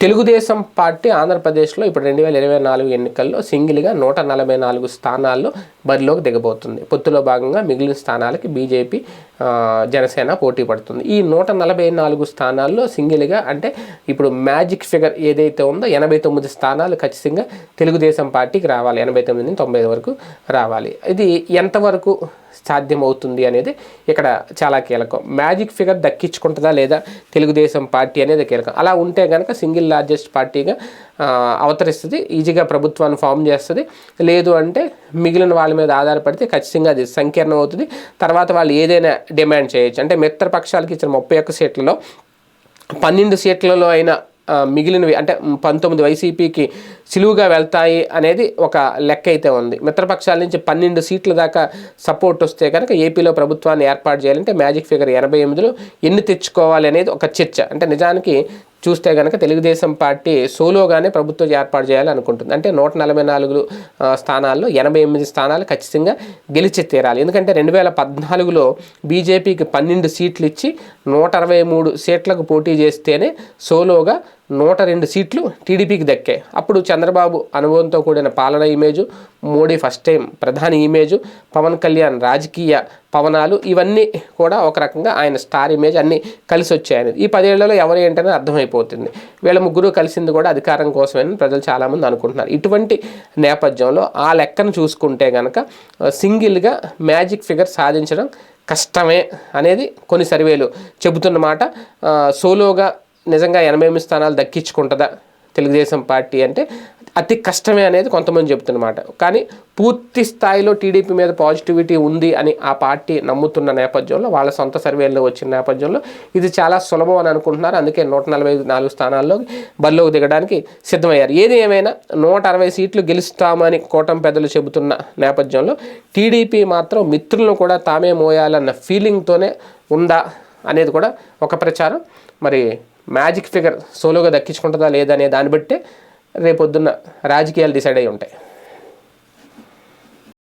Telugu Desam party ఆంధ్రప్రదేశ్లో ఇప్పుడు రెండు వేల ఇరవై నాలుగు ఎన్నికల్లో సింగిల్గా నూట నలభై నాలుగు స్థానాల్లో బరిలోకి దిగబోతుంది. పొత్తులో భాగంగా మిగిలిన స్థానాలకి బీజేపీ జనసేన పోటీ పడుతుంది. ఈ నూట నలభై నాలుగు స్థానాల్లో సింగిల్గా అంటే ఇప్పుడు మ్యాజిక్ ఫిగర్ ఏదైతే ఉందో ఎనభై తొమ్మిది స్థానాలు ఖచ్చితంగా తెలుగుదేశం పార్టీకి రావాలి. ఎనభై తొమ్మిది నుంచి తొంభై వరకు రావాలి. ఇది ఎంతవరకు సాధ్యమవుతుంది అనేది ఇక్కడ చాలా కీలకం. మ్యాజిక్ ఫిగర్ దక్కించుకుంటుందా లేదా తెలుగుదేశం పార్టీ అనేది కీలకం. అలా ఉంటే కనుక సింగిల్ లార్జెస్ట్ పార్టీగా అవతరిస్తుంది. ఈజీగా ప్రభుత్వాన్ని ఫామ్ చేస్తుంది. లేదు అంటే మిగిలిన వాళ్ళ మీద ఆధారపడితే ఖచ్చితంగా అది సంకీర్ణం అవుతుంది. తర్వాత వాళ్ళు ఏదైనా డిమాండ్ చేయొచ్చు. అంటే మిత్రపక్షాలకి ఇచ్చిన ముప్పై ఒక్క సీట్లలో పన్నెండు సీట్లలో అయినా మిగిలినవి అంటే పంతొమ్మిది వైసీపీకి సులువుగా వెళ్తాయి అనేది ఒక లెక్క అయితే ఉంది. మిత్రపక్షాల నుంచి పన్నెండు సీట్ల దాకా సపోర్ట్ వస్తే కనుక ఏపీలో ప్రభుత్వాన్ని ఏర్పాటు చేయాలంటే మ్యాజిక్ ఫిగర్ ఎనభై ఎనిమిదిలో ఎన్ని తెచ్చుకోవాలి అనేది ఒక చర్చ. అంటే నిజానికి చూస్తే కనుక తెలుగుదేశం పార్టీ సోలోగానే ప్రభుత్వం ఏర్పాటు చేయాలనుకుంటుంది అంటే నూట నలభై నాలుగు స్థానాల్లో ఎనభై ఎనిమిది స్థానాలు ఖచ్చితంగా గెలిచి తీరాలి. ఎందుకంటే రెండు వేల పద్నాలుగులో బీజేపీకి పన్నెండు సీట్లు ఇచ్చి నూట అరవై మూడు సీట్లకు పోటీ చేస్తేనే సోలోగా నూట రెండు సీట్లు టీడీపీకి దక్కాయి. అప్పుడు చంద్రబాబు అనుభవంతో కూడిన పాలన ఇమేజు మోడీ ఫస్ట్ టైం ప్రధాని ఇమేజు పవన్ కళ్యాణ్ రాజకీయ పవనాలు ఇవన్నీ కూడా ఒక రకంగా ఆయన స్టార్ ఇమేజ్ అన్నీ కలిసి వచ్చాయని ఈ పదేళ్ళలో ఎవరు ఏంటనే అర్థమైపోతుంది. వీళ్ళ ముగ్గురు కలిసింది కూడా అధికారం కోసమని ప్రజలు చాలామంది అనుకుంటున్నారు. ఇటువంటి నేపథ్యంలో ఆ లెక్కను చూసుకుంటే కనుక సింగిల్గా మ్యాజిక్ ఫిగర్ సాధించడం కష్టమే అనేది కొన్ని సర్వేలు చెబుతున్నమాట సోలోగా నిజంగా ఎనభై ఎనిమిది స్థానాలు దక్కించుకుంటుందా తెలుగుదేశం పార్టీ అంటే అతి కష్టమే అనేది కొంతమంది చెబుతున్నమాట. కానీ పూర్తి స్థాయిలో టీడీపీ మీద పాజిటివిటీ ఉంది అని ఆ పార్టీ నమ్ముతున్న నేపథ్యంలో వాళ్ళ సొంత సర్వేల్లో వచ్చిన నేపథ్యంలో ఇది చాలా సులభం అని అనుకుంటున్నారు. అందుకే నూట నలభై నాలుగు స్థానాల్లో బరిలోకి దిగడానికి సిద్ధమయ్యారు. ఏది ఏమైనా నూట అరవై సీట్లు గెలుస్తామని కూటమి పెద్దలు చెబుతున్న నేపథ్యంలో టీడీపీ మాత్రం మిత్రులను కూడా తామే మోయాలన్న ఫీలింగ్తోనే ఉందా అనేది కూడా ఒక ప్రచారం. మరి మ్యాజిక్ ఫిగర్ సోలోగా దక్కించుకుంటుందా లేదా అనే దాన్ని బట్టి రేపొద్దున్న రాజకీయాలు డిసైడ్ అయి ఉంటాయి.